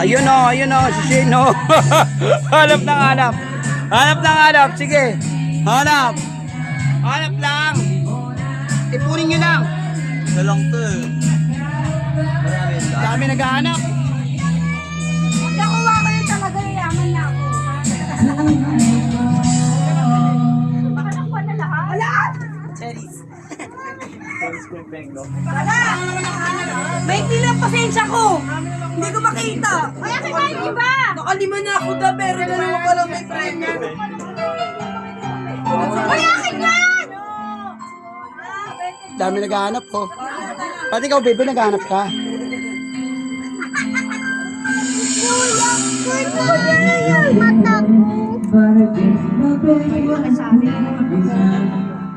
Ayun o, ayun o, si Shino. hanap ng hanap. Hanap ng hanap, sige. Hanap. Hanap lang. Ipunin nyo lang. Ito lang to eh. Dami naghahanap. Ko yung penglo. Wala! May lang pasensya ko. Hindi ko makita. Kaya kita yung iba. Nakalima na ako da, pero dalawa pa lang may premyo. Uy, akin yan! Dami naghahanap ko. Pati ikaw, baby, naghahanap ka.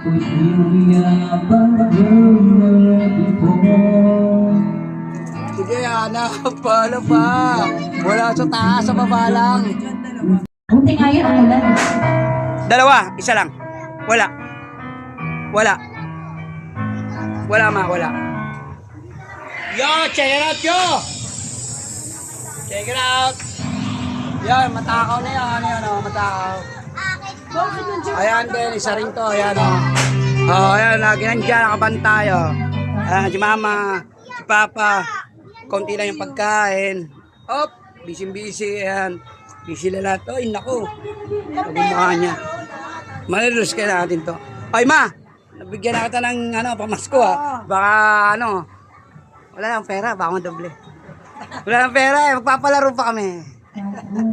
Kuya, kuya, yung mata ko. Sige, hanap. Paano pa? Wala sa taas, sa baba lang. Buti nga yun, ako lang. Dalawa, isa lang. Wala. Wala. Wala ma, wala. Yo, check it out, yo! Check it out. Yan, matakaw na yan. Ano yan, oh, matakaw. Ayan din, isa rin to. Ayan, oh. Oh, ayan, lagi nandiyan, nakabantay, oh. Ayan, si mama, si papa. Konti lang yung pagkain. Op, busy-busy, ayan. Busy na lahat. Ay, naku. Sabi mukha niya. Malilus kaya natin to. Ay, ma! Nabigyan na kita ng ano, pamasko ha. Baka ano, wala lang pera, baka madoble. Wala lang pera eh, magpapalaro pa kami.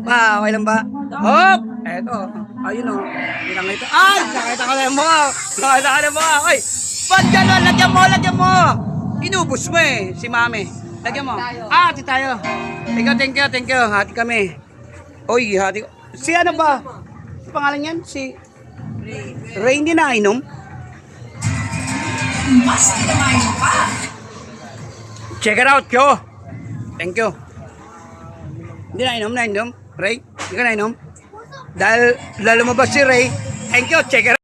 Ma, okay lang ba? Hop! Eto, ayun o. Bilang ito. Ay! Nakita ko na yung mukha. Nakita ko na yung mukha. Ay! Ba't gano'n? Lagyan mo, lagyan mo! Inubos mo eh, si mami. Lagyan mo. Ah, hati tayo. Ikaw, thank you, thank you. Hati kami. Uy, hati ko. Si ano ba? Si pangalan yan? Si... Ray, hindi na inom? Check it out, yo! Thank you. Hindi na inom, na inom. Ray, hindi ka na inom. Dahil, dahil lumabas si Ray, thank you, check it out.